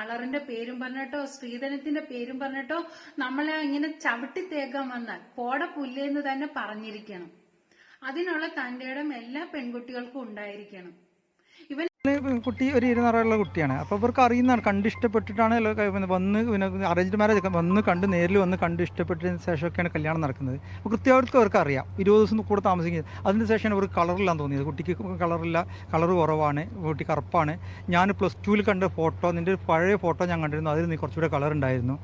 കളറിന്റെ പേരും പറഞ്ഞിട്ടോ സ്ത്രീധനത്തിന്റെ പേരും പറഞ്ഞിട്ടോ നമ്മളെ ഇങ്ങനെ ചവിട്ടി തേക്കാൻ വന്നാൽ പോട പുല്ലേന്ന് തന്നെ പറഞ്ഞിരിക്കണം. അതിനുള്ള തന്റെ എല്ലാ പെൺകുട്ടികൾക്കും ഉണ്ടായിരിക്കണം. കുട്ടി ഒരു ഇരുന്നറുള്ള കുട്ടിയാണ്. അപ്പോൾ ഇവർക്ക് അറിയുന്നതാണ് കണ്ട് ഇഷ്ടപ്പെട്ടിട്ടാണ് വന്ന് പിന്നെ അറേഞ്ച്ഡ് മാരേജ് ഒക്കെ വന്ന് കണ്ട് നേരിൽ വന്ന് കണ്ട് ഇഷ്ടപ്പെട്ടതിന് ശേഷം ശേഷമൊക്കെയാണ് കല്യാണം നടക്കുന്നത്. അപ്പോൾ കൃത്യമായിട്ട് അവർക്ക് അറിയാം. ഇരുപത് ദിവസം കൂടെ താമസിക്കുന്നത് അതിന് ശേഷമാണ് ഇവർക്ക് കളറില്ലാന്ന് തോന്നിയത്. കുട്ടിക്ക് കളറില്ല കളർ കുറവാണ് കുട്ടി കറുപ്പാണ്. ഞാൻ പ്ലസ് ടുവിൽ കണ്ട ഫോട്ടോ നിന്റെ പഴയ ഫോട്ടോ ഞാൻ കണ്ടിരുന്നു. അതിൽ നീ കുറച്ചുകൂടെ കളർ ഉണ്ടായിരുന്നു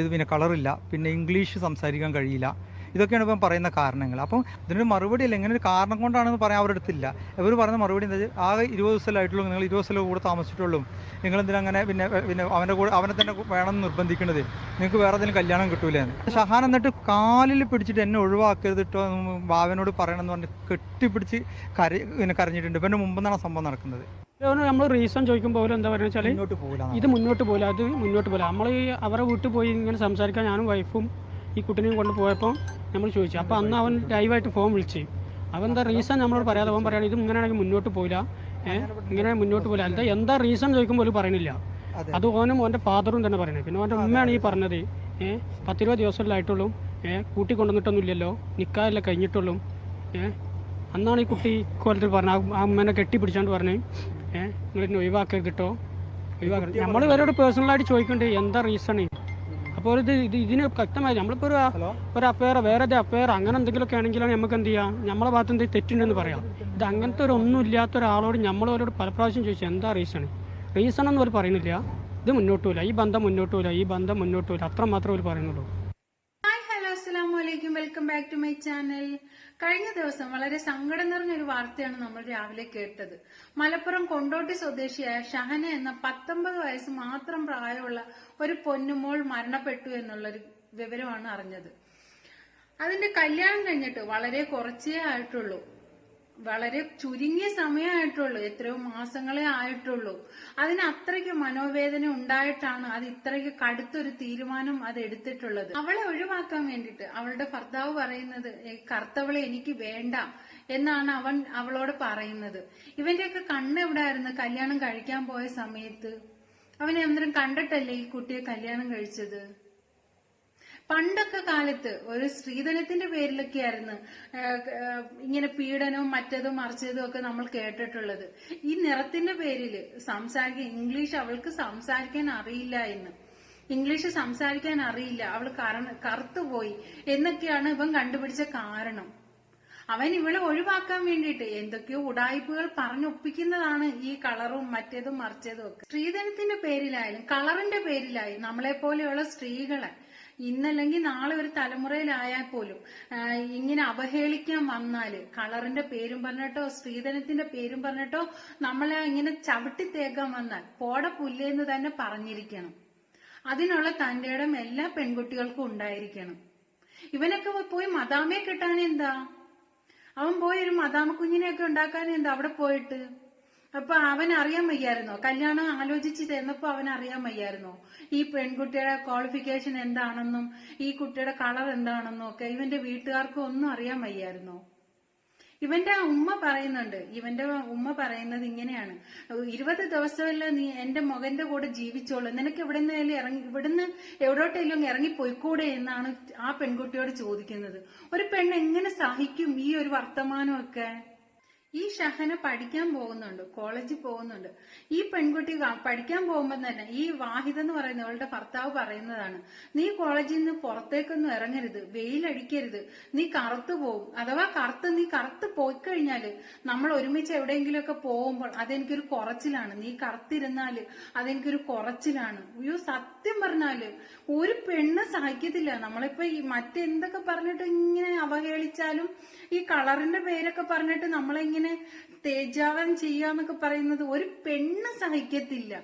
ഇത് പിന്നെ കളറില്ല പിന്നെ ഇംഗ്ലീഷ് സംസാരിക്കാൻ കഴിയില്ല. ഇതൊക്കെയാണ് ഇപ്പം പറയുന്ന കാരണങ്ങൾ. അപ്പം ഇതിനൊരു മറുപടി ഇല്ല ഇങ്ങനെ ഒരു കാരണം കൊണ്ടാണെന്ന് പറയാൻ അവരുടെ അടുത്തില്ല. ഇവർ പറയുന്ന മറുപടി എന്താ ആകെ ഇരുപത് ദിവസമല്ലായിട്ടുള്ളൂ നിങ്ങൾ ഇരുപത് ദിവസം കൂടെ താമസിച്ചിട്ടുള്ളൂ. നിങ്ങൾ എന്തിനാ അങ്ങനെ പിന്നെ പിന്നെ അവന്റെ കൂടെ അവനെ തന്നെ വേണം എന്ന് നിർബന്ധിക്കണത്? നിങ്ങൾക്ക് വേറെ എന്തെങ്കിലും കല്യാണം കിട്ടൂലെന്ന്. ഷഹാൻ എന്നിട്ട് കാലിൽ പിടിച്ചിട്ട് എന്നെ ഒഴിവാക്കരുത് കേട്ടോ എന്ന് പറയണമെന്ന് പറഞ്ഞ് കെട്ടിപ്പിടിച്ച് കര പിന്നെ കരഞ്ഞിട്ടുണ്ട്. ഇവന്റെ മുമ്പെന്നാണ് സംഭവം നടക്കുന്നത്. നമ്മൾ റീസൺ ചോദിക്കുമ്പോൾ അവർ എന്താ പറയുക വെച്ചാൽ ഇത് മുന്നോട്ട് പോകില്ല അത് മുന്നോട്ട് പോകില്ല നമ്മൾ അവരെ വീട്ടിൽ പോയി ഇങ്ങനെ സംസാരിക്കാൻ ഞാനും വൈഫും ഈ കുട്ടിനെയും കൊണ്ട് പോയപ്പോൾ നമ്മൾ ചോദിച്ചു. അപ്പോൾ അന്ന് അവൻ ലൈവായിട്ട് ഫോൺ വിളിച്ച്. അവൻ എന്താ റീസൺ നമ്മളോട് പറയാതെ? അവൻ പറയുകയാണ് ഇത് ഇങ്ങനെയാണെങ്കിൽ മുന്നോട്ട് പോയില്ല. ഏഹ് ഇങ്ങനെ മുന്നോട്ട് പോയില്ല. എന്താ എന്താ റീസൺ ചോദിക്കുമ്പോൾ ഒരു പറയണില്ല. അത്. ഓനും ഓന്റെ ഫാദറും തന്നെ പറയുന്നത് പിന്നെ ഓന്റെ ഉമ്മയാണ് ഈ പറഞ്ഞത്. ഏഹ് പത്തിരുപത് ദിവസമല്ലായിട്ടുള്ളൂ ഏഹ് കൂട്ടി കൊണ്ടുവന്നിട്ടൊന്നുമില്ലല്ലോ നിക്കാതെല്ലാം കഴിഞ്ഞിട്ടുള്ളൂ. ഏഹ് അന്നാണ് ഈ കുട്ടി കോലത്തിൽ പറഞ്ഞത്. ആ- അമ്മേനെ കെട്ടിപ്പിടിച്ചാണ്ട് പറഞ്ഞ് ഏഹ് നിങ്ങൾ എന്നെ ഒഴിവാക്കരുത്. കേട്ടോ ഒഴിവാക്കരുത് നമ്മൾ ഇവരോട് പേഴ്സണലായിട്ട് ചോദിക്കേണ്ടത് എന്താ റീസൺ അപ്പോൾ ഇത് ഇത് ഇതിന് വ്യക്തമായി നമ്മളിപ്പോൾ ഒരു ഒരു അഫയർ വേറെ അഫയർ അങ്ങനെ എന്തെങ്കിലുമൊക്കെ ആണെങ്കിലാണ് നമുക്ക് എന്ത് ചെയ്യാം? നമ്മളെ ഭാഗത്ത് എന്തെങ്കിലും തെറ്റുണ്ടെന്ന് പറയാം. ഇത് അങ്ങനത്തെ ഒരു ഒന്നും ഇല്ലാത്ത ഒരാളോട് നമ്മളവരോട് പല പ്രാവശ്യം ചോദിച്ചു എന്താ റീസൺ റീസൺ ഒന്നും അവർ പറയുന്നില്ല. ഇത് മുന്നോട്ട് പോകില്ല ഈ ബന്ധം മുന്നോട്ട് പോകില്ല ഈ ബന്ധം മുന്നോട്ട് പോകില്ല അത്ര മാത്രമേ അവർ പറയുന്നുള്ളൂ. Welcome back to my channel. കഴിഞ്ഞ ദിവസം വളരെ സങ്കടം നിറഞ്ഞ ഒരു വാർത്തയാണ് നമ്മൾ രാവിലെ കേട്ടത്. മലപ്പുറം കൊണ്ടോട്ടി സ്വദേശിയായ ഷഹന എന്ന പത്തൊമ്പത് വയസ്സ് മാത്രം പ്രായമുള്ള ഒരു പൊന്നുമോൾ മരണപ്പെട്ടു എന്നുള്ളൊരു വിവരമാണ് അറിഞ്ഞത്. അതിന്റെ കല്യാണം കഴിഞ്ഞിട്ട് വളരെ കുറച്ചേ ആയിട്ടുള്ളൂ. വളരെ ചുരുങ്ങിയ സമയമായിട്ടുള്ളൂ. എത്രയോ മാസങ്ങളെ ആയിട്ടുള്ളൂ. അതിന് അത്രയ്ക്ക് മനോവേദന ഉണ്ടായിട്ടാണ് അത് ഇത്രയ്ക്ക് കടുത്തൊരു തീരുമാനം അത് എടുത്തിട്ടുള്ളത്. അവളെ ഒഴിവാക്കാൻ വേണ്ടിയിട്ട് അവളുടെ ഭർത്താവ് പറയുന്നത് "ഏ, കറുത്തവളെ എനിക്ക് വേണ്ട എന്നാണ് അവൻ അവളോട് പറയുന്നത്. ഇവന്റെയൊക്കെ കണ്ണ് എവിടെയായിരുന്നു കല്യാണം കഴിക്കാൻ പോയ സമയത്ത്. അവനെ അന്നേരം കണ്ടിട്ടല്ലേ ഈ കുട്ടിയെ കല്യാണം കഴിച്ചത്? പണ്ടൊക്കെ കാലത്ത് ഒരു സ്ത്രീധനത്തിന്റെ പേരിലൊക്കെ ആയിരുന്നു ഇങ്ങനെ പീഡനവും മറ്റതും മറിച്ചതും ഒക്കെ നമ്മൾ കേട്ടിട്ടുള്ളത്. ഈ നിറത്തിന്റെ പേരിൽ സംസാരിക്കാൻ ഇംഗ്ലീഷ് അവൾക്ക് സംസാരിക്കാൻ അറിയില്ല എന്ന്. ഇംഗ്ലീഷ് സംസാരിക്കാൻ അറിയില്ല അവൾ കറ- കറുത്തുപോയി എന്നൊക്കെയാണ് ഇവൻ കണ്ടുപിടിച്ച കാരണം. അവൻ ഇവളെ ഒഴിവാക്കാൻ വേണ്ടിയിട്ട് എന്തൊക്കെയോ ഉടായ്പകൾ പറഞ്ഞൊപ്പിക്കുന്നതാണ് ഈ കളറും മറ്റേതും മറിച്ചതും ഒക്കെ. സ്ത്രീധനത്തിന്റെ പേരിലായാലും കളറിന്റെ പേരിലായാലും നമ്മളെ പോലെയുള്ള സ്ത്രീകളെ ഇന്നല്ലെങ്കിൽ നാളെ ഒരു തലമുറയിലായാൽ പോലും ഇങ്ങനെ അവഹേളിക്കാൻ വന്നാൽ കളറിന്റെ പേരും പറഞ്ഞിട്ടോ സ്ത്രീധനത്തിന്റെ പേരും പറഞ്ഞിട്ടോ നമ്മളെ ഇങ്ങനെ ചവിട്ടി തേക്കാൻ വന്നാൽ പോട പുല്ലേന്ന് തന്നെ പറഞ്ഞിരിക്കണം. അതിനുള്ള തന്റെ ഇടം എല്ലാ പെൺകുട്ടികൾക്കും ഉണ്ടായിരിക്കണം. ഇവനൊക്കെ പോയി മദാമയെ കിട്ടാൻ എന്താ? അവൻ പോയി ഒരു മദാമ കുഞ്ഞിനെയൊക്കെ ഉണ്ടാക്കാൻ എന്താ അവിടെ പോയിട്ട്? അപ്പൊ അവൻ അറിയാൻ വയ്യായിരുന്നോ? കല്യാണം ആലോചിച്ച് ചെന്നപ്പോ അവൻ അറിയാൻ വയ്യായിരുന്നോ? ഈ പെൺകുട്ടിയുടെ ക്വാളിഫിക്കേഷൻ എന്താണെന്നും ഈ കുട്ടിയുടെ കളർ എന്താണെന്നും ഒക്കെ ഇവന്റെ വീട്ടുകാർക്ക് ഒന്നും അറിയാൻ വയ്യായിരുന്നോ? ഇവന്റെ ഉമ്മ പറയുന്നുണ്ട് ഇവന്റെ ഉമ്മ പറയുന്നത് ഇങ്ങനെയാണ്. ഇരുപത് ദിവസമല്ല നീ എന്റെ മകന്റെ കൂടെ ജീവിച്ചോളൂ. നിനക്ക് എവിടെ നിന്നേലും ഇറങ്ങി ഇവിടുന്ന് എവിടോട്ടെങ്കിലും ഇറങ്ങി പോയിക്കൂടെ എന്നാണ് ആ പെൺകുട്ടിയോട് ചോദിക്കുന്നത്. ഒരു പെണ്ണ് എങ്ങനെ സഹിക്കും ഈ ഒരു വർത്തമാനമൊക്കെ? ഈ ഷഹന പഠിക്കാൻ പോകുന്നുണ്ട് കോളേജിൽ പോകുന്നുണ്ട്. ഈ പെൺകുട്ടി പഠിക്കാൻ പോകുമ്പോൾ തന്നെ ഈ വാഹിദ എന്ന് പറയുന്ന അവളുടെ ഭർത്താവ് പറയുന്നതാണ് നീ കോളേജിൽ നിന്ന് പുറത്തേക്കൊന്നും ഇറങ്ങരുത് വെയിലടിക്കരുത് നീ കറുത്തു പോകും അഥവാ കറുത്ത് നീ കറുത്ത് പോയി കഴിഞ്ഞാൽ നമ്മൾ ഒരുമിച്ച് എവിടെയെങ്കിലുമൊക്കെ പോകുമ്പോൾ അതെനിക്കൊരു കുറച്ചിലാണ്. നീ കറുത്തിരുന്നാൽ അതെനിക്കൊരു കുറച്ചിലാണ്. അയ്യോ സത്യം പറഞ്ഞാൽ ഒരു പെണ്ണ് സഹിക്കത്തില്ല. നമ്മളിപ്പോ ഈ മറ്റെന്തൊക്കെ പറഞ്ഞിട്ട് ഇങ്ങനെ അവഹേളിച്ചാലും ഈ കളറിന്റെ പേരൊക്കെ പറഞ്ഞിട്ട് നമ്മളിങ്ങനെ തേജാവനം ചെയ്യാന്നൊക്കെ പറയുന്നത് ഒരു പെണ്ണ് സഹിക്കത്തില്ല.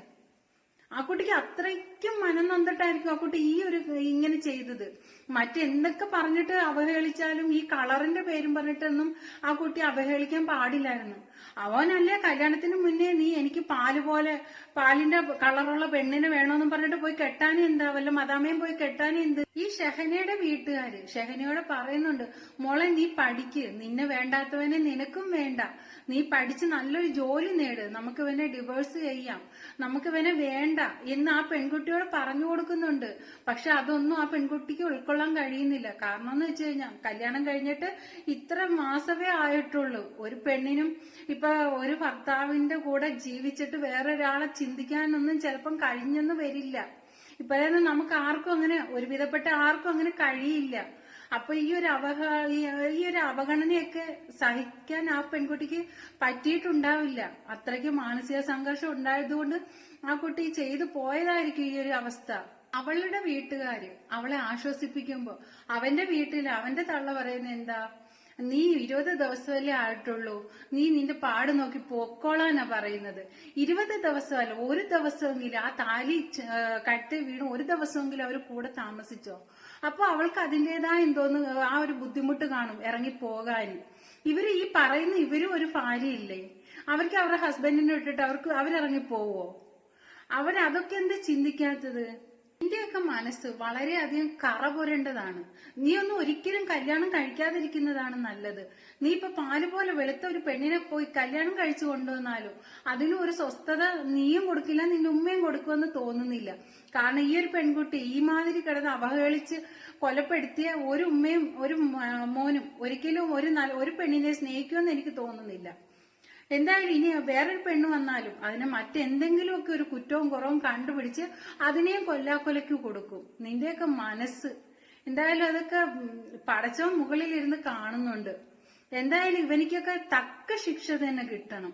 ആ കുട്ടിക്ക് അത്രയ്ക്കും മനം നൊന്നിട്ടായിരിക്കും ആ കുട്ടി ഈ ഒരു ഇങ്ങനെ ചെയ്തത്. മറ്റെന്തൊക്കെ പറഞ്ഞിട്ട് അവഹേളിച്ചാലും ഈ കളറിന്റെ പേരും പറഞ്ഞിട്ടൊന്നും ആ കുട്ടി അവഹേളിക്കാൻ പാടില്ലായിരുന്നു. അവനല്ലേ കല്യാണത്തിന് മുന്നേ നീ എനിക്ക് പാൽ പോലെ പാലിന്റെ കളറുള്ള പെണ്ണിനെ വേണമെന്നും പറഞ്ഞിട്ട് പോയി കെട്ടാനും എന്താ? വല്ല മദാമയും പോയി കെട്ടാനും എന്ത്? ഈ ഷെഹനയുടെ വീട്ടുകാര് ഷെഹനയോട് പറയുന്നുണ്ട് മോളെ നീ പഠിക്ക്. നിന്നെ വേണ്ടാത്തവനെ നിനക്കും വേണ്ട. നീ പഠിച്ച് നല്ലൊരു ജോലി നേട്. നമുക്ക് ഇവനെ ഡിവോഴ്സ് ചെയ്യാം. നമുക്ക് ഇവനെ വേണ്ട. എന്ന് ആ പെൺകുട്ടിയോട് പറഞ്ഞു കൊടുക്കുന്നുണ്ട്. പക്ഷെ അതൊന്നും ആ പെൺകുട്ടിക്ക് ഉൾക്കൊള്ളാൻ കഴിയുന്നില്ല. കാരണം എന്ന് വെച്ച് കഴിഞ്ഞാൽ കല്യാണം കഴിഞ്ഞിട്ട് ഇത്ര മാസമേ ആയിട്ടുള്ളൂ. ഒരു പെണ്ണിനും ഇപ്പൊ ഒരു ഭർത്താവിന്റെ കൂടെ ജീവിച്ചിട്ട് വേറൊരാളെ ചിന്തിക്കാനൊന്നും ചിലപ്പം കഴിഞ്ഞെന്ന് വരില്ല. ഇപ്പോഴൊന്നും നമുക്ക് ആർക്കും അങ്ങനെ ഒരുവിധപ്പെട്ട ആർക്കും അങ്ങനെ കഴിയില്ല. അപ്പൊ ഈ ഒരു അവഹ ഈ- ഒരു അവഗണനയൊക്കെ സഹിക്കാൻ ആ പെൺകുട്ടിക്ക് പറ്റിയിട്ടുണ്ടാവില്ല. അത്രയ്ക്ക് മാനസിക സംഘർഷം ഉണ്ടായതുകൊണ്ട് ആ കുട്ടി ചെയ്തു പോയതായിരിക്കും ഈ ഒരു അവസ്ഥ. അവളുടെ വീട്ടുകാര് അവളെ ആശ്വസിപ്പിക്കുമ്പോ അവന്റെ വീട്ടിൽ അവന്റെ തള്ള പറയുന്നത് എന്താ? നീ ഇരുപത് ദിവസമല്ലേ ആയിട്ടുള്ളൂ. നീ നിന്റെ പാട് നോക്കി പൊക്കോളാനാ പറയുന്നത്. ഇരുപത് ദിവസമല്ല ഒരു ദിവസമെങ്കിലും ആ താലി കട്ട് വീണ് ഒരു ദിവസമെങ്കിലും അവർ കൂടെ താമസിച്ചോ. അപ്പൊ അവൾക്ക് അതിന്റെതായ എന്തോന്ന് ആ ഒരു ബുദ്ധിമുട്ട് കാണും ഇറങ്ങി പോകാനും ഇവർ ഈ പറയുന്ന ഇവരും ഒരു ഭാര്യയില്ലേ? അവർക്ക് അവരുടെ ഹസ്ബൻഡിനെ ഇട്ടിട്ട് അവർക്ക് അവരിറങ്ങി പോവോ അവരതൊക്കെ എന്താ ചിന്തിക്കാത്തത്? നിന്റെയൊക്കെ മനസ്സ് വളരെയധികം കറ പുരണ്ടതാണ് നീ ഒന്നും ഒരിക്കലും കല്യാണം കഴിക്കാതിരിക്കുന്നതാണ് നല്ലത്. നീ ഇപ്പൊ പാൽ പോലെ വെളുത്ത ഒരു പെണ്ണിനെ പോയി കല്യാണം കഴിച്ചു കൊണ്ടുവന്നാലും അതിനും ഒരു സ്വസ്ഥത നീയും കൊടുക്കില്ല നിന്റെ ഉമ്മയും കൊടുക്കുമെന്ന് തോന്നുന്നില്ല. കാരണം ഈ ഒരു പെൺകുട്ടി ഈ മാതിരി കിടന്ന് അവഹേളിച്ച് കൊലപ്പെടുത്തിയ ഒരു ഉമ്മയും ഒരു മോനും ഒരിക്കലും ഒരു ഒരു പെണ്ണിനെ സ്നേഹിക്കുമെന്ന് എനിക്ക് തോന്നുന്നില്ല. എന്തായാലും ഇനി വേറൊരു പെണ്ണ് വന്നാലും അതിനെ മറ്റെന്തെങ്കിലുമൊക്കെ ഒരു കുറ്റവും കുറവും കണ്ടുപിടിച്ച് അതിനെയും കൊല്ലാക്കൊലയ്ക്ക് കൊടുക്കും. നിന്റെയൊക്കെ മനസ്സ്. എന്തായാലും അതൊക്കെ പടച്ചവൻ മുകളിൽ ഇരുന്ന് കാണുന്നുണ്ട്. എന്തായാലും ഇവനിക്കൊക്കെ തക്ക ശിക്ഷ തന്നെ കിട്ടണം.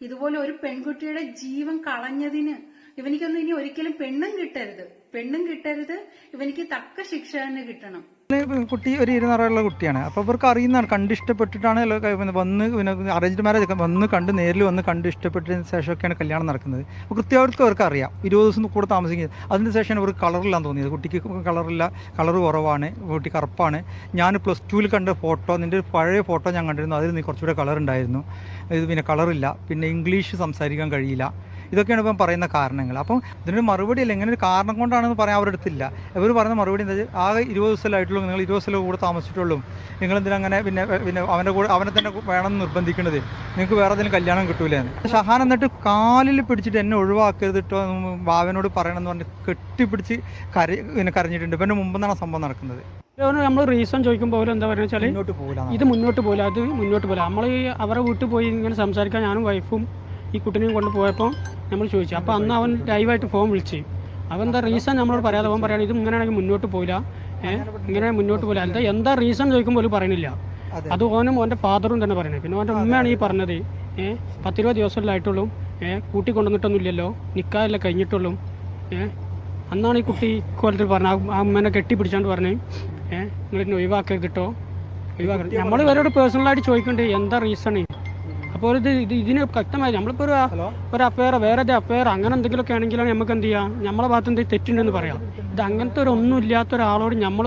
ഇതുപോലെ ഒരു പെൺകുട്ടിയുടെ ജീവൻ കളഞ്ഞതിന് ഇവനിക്കൊന്നും ഇനി ഒരിക്കലും പെണ്ണും കിട്ടരുത്. പെണ്ണും കിട്ടരുത് ഇവനിക്ക് തക്ക ശിക്ഷ തന്നെ കിട്ടണം. കുട്ടി ഒരു ഇരുന്നറയുള്ള കുട്ടിയാണ്. അപ്പോൾ ഇവർക്ക് അറിയുന്നതാണ് കണ്ട് ഇഷ്ടപ്പെട്ടിട്ടാണ് വന്ന് പിന്നെ അറേഞ്ച്ഡ് മാരേജ് വന്ന് കണ്ട് നേരിൽ വന്ന് കണ്ട് ഇഷ്ടപ്പെട്ടതിന് ശേഷമൊക്കെയാണ് കല്യാണം നടക്കുന്നത്. അപ്പോൾ കൃത്യമായിട്ട് അവർക്ക് അറിയാം. ഇരുപത് ദിവസം കൂടെ താമസിക്കുന്നത്. അതിന് ശേഷമാണ് ഇവർക്ക് കളറില്ലാന്ന് തോന്നിയത്. കുട്ടിക്ക് കളറില്ല കളർ കുറവാണ് കുട്ടി കറുപ്പാണ്. ഞാൻ പ്ലസ് ടുവിൽ കണ്ട ഫോട്ടോ നിന്റെ ഒരു പഴയ ഫോട്ടോ ഞാൻ കണ്ടിരുന്നു. അതിൽ നീ കുറച്ചുകൂടെ കളർ ഉണ്ടായിരുന്നു. ഇത് പിന്നെ കളറില്ല പിന്നെ ഇംഗ്ലീഷ് സംസാരിക്കാൻ കഴിയില്ല. ഇതൊക്കെയാണ് ഇപ്പം പറയുന്ന കാരണങ്ങൾ. അപ്പം ഇതിനൊരു മറുപടി ഇല്ല. ഇങ്ങനെ ഒരു കാരണം കൊണ്ടാണെന്ന് പറയാൻ അവരുടെ അടുത്തില്ല. ഇവർ പറയുന്ന മറുപടി എന്താ വെച്ചാൽ ആകെ ഇരുപത് ദിവസമായിട്ടുള്ളൂ നിങ്ങൾ ഇരുപത് ദിവസം കൂടെ താമസിച്ചിട്ടുള്ളൂ. നിങ്ങൾ എന്തിനങ്ങനെ പിന്നെ പിന്നെ അവന്റെ കൂടെ അവനെ തന്നെ വേണം എന്ന് നിർബന്ധിക്കണത്? നിങ്ങൾക്ക് വേറെ എന്തെങ്കിലും കല്യാണം കിട്ടൂലെന്ന് ഷഹാൻ എന്നിട്ട് കാലിൽ പിടിച്ചിട്ട് എന്നെ ഒഴിവാക്കരുത് ഇട്ടോ എന്ന് ബാവനോട് പറയണമെന്ന് പറഞ്ഞ് കെട്ടിപ്പിടിച്ച് കര പിന്നെ കരഞ്ഞിട്ടുണ്ട്. ഇവന്റെ മുമ്പെന്നാണ് സംഭവം നടക്കുന്നത്. നമ്മൾ റീസൺ ചോദിക്കുമ്പോൾ അവർ എന്താ പറയുക വെച്ചാൽ ഇത് മുന്നോട്ട് പോകില്ല അത് മുന്നോട്ട് പോകില്ല നമ്മൾ അവരുടെ അവരെ വീട്ടിൽ പോയി ഇങ്ങനെ സംസാരിക്കാൻ ഞാനും വൈഫും ഈ കുട്ടീനെയും കൊണ്ട് പോയപ്പോൾ നമ്മൾ ചോദിച്ചു അപ്പോൾ അന്ന് അവൻ ലൈവായിട്ട് ഫോൺ വിളിച്ച്. അവൻ എന്താ റീസൺ നമ്മളോട് പറയാതെ? അവൻ പറയുകയാണ് ഇത് ഇങ്ങനെയാണെങ്കിൽ മുന്നോട്ട് പോയില്ല. ഇങ്ങനെ മുന്നോട്ട് പോയില്ല. എന്താ എന്താ റീസൺ ചോദിക്കുമ്പോൾ പോലും പറയണില്ല. അതെ. ഓനും ഓന്റെ ഫാദറും തന്നെ പറയുന്നത് പിന്നെ ഓന്റെ ഉമ്മയാണ് ഈ പറഞ്ഞത്. ഏഹ് പത്തിരുപത് ദിവസമല്ലായിട്ടുള്ളൂ ഏഹ് കൂട്ടി കൊണ്ടുവന്നിട്ടൊന്നുമില്ലല്ലോ. നിൽക്കാതല്ല കഴിഞ്ഞിട്ടുള്ളൂ. ഏഹ് അന്നാണ് ഈ കുട്ടി കോലത്തിൽ പറഞ്ഞത്. ആ- അമ്മേനെ കെട്ടിപ്പിടിച്ചാണ്ട് പറഞ്ഞത് ഏഹ് നിങ്ങൾ ഒഴിവാക്കരുത് കേട്ടോ ഒഴിവാക്കരുത്. നമ്മൾ ഇവരോട് പേഴ്സണലായിട്ട് ചോദിക്കണ്ടേ? എന്താ റീസൺ അപ്പോൾ ഇത് ഇത് ഇതിന് വ്യക്തമായി നമ്മളിപ്പോൾ ഒരു ഒരു അഫയർ വേറെ അഫയർ അങ്ങനെ എന്തെങ്കിലുമൊക്കെ ആണെങ്കിലാണ് നമുക്ക് എന്ത് ചെയ്യാം നമ്മളെ ഭാഗത്ത് എന്തെങ്കിലും തെറ്റുണ്ടെന്ന് പറയാം. ഇത് അങ്ങനത്തെ ഒരു ഒന്നും ഇല്ലാത്ത ഒരാളോട് നമ്മൾ